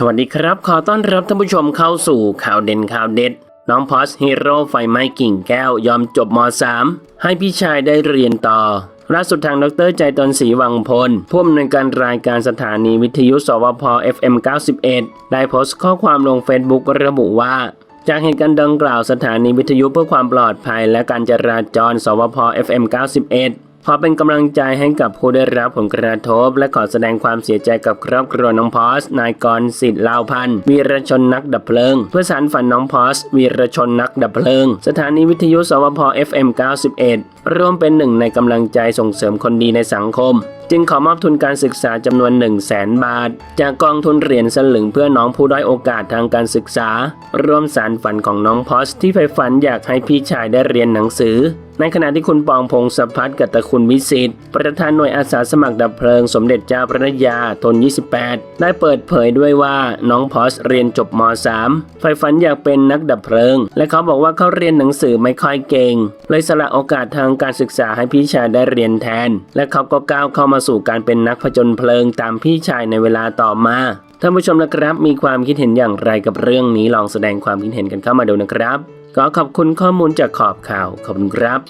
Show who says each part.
Speaker 1: สวัสดีครับ ขอต้อนรับท่านผู้ชมเข้าสู่ข่าวเด่นข่าวเด็ด น้องพอสฮีโร่ไฟไหม้กิ่งแก้วยอมจบม .3 ให้พี่ชายได้เรียนต่อ ล่าสุดทางดรใจตนศรีวังพล ผู้อำนวยการรายการสถานีวิทยุสวพ FM 91 ได้โพสต์ข้อความลงเฟซบุ๊กระบุว่า จากเหตุการณ์ดังกล่าวสถานีวิทยุเพื่อความปลอดภัยและการจราจรสวพ FM 91 ขอเป็นกำลังใจให้กับผู้ได้รับผลกระทบ และขอแสดงความเสียใจกับครอบครัวน้องพอส นายกรสิทธิ์ลาวพันธ์วีรชนนักดับเพลิง เพื่อสานฝันน้องพอส วีรชนนักดับเพลิง สถานีวิทยุสวพ FM 91 ร่วมเป็นหนึ่งในกำลังใจส่งเสริมคนดีในสังคม จึงขอมอบทุนการศึกษาจำนวน 1 0 0 0 0แสนบาท จากกองทุนเหรียญสลึงเพื่อน้องผู้ด้อยโอกาสทางการศึกษา ร่วมสารฝันของน้องพอสที่ใฝ่ฝันอยากให้พี่ชายได้เรียนหนังสือ ในขณะที่คุณปองพงศพัฒน์กัตคุณวิสิทธิ์ประธานหน่วยอาสาสมัครดับเพลิง สมเด็จเจ้าพระยาทน 28 ได้เปิดเผยด้วยว่าน้องพอสเรียนจบม .3 ใฝ่ฝันอยากเป็นนักดับเพลิง และเขาบอกว่าเขาเรียนหนังสือไม่ค่อยเก่ง เลยสละโอกาสทางการศึกษาให้พี่ชายได้เรียนแทน และเขาก็ก้าวเข้ามามาสู่การเป็นนักผจญเพลิงตามพี่ชายในเวลาต่อมาท่านผู้ชมนะครับ มีความคิดเห็นอย่างไรกับเรื่องนี้ลองแสดงความคิดเห็นกันเข้ามาดูนะครับ ก็ขอบคุณข้อมูลจากขอบข่าวขอบคุณครับ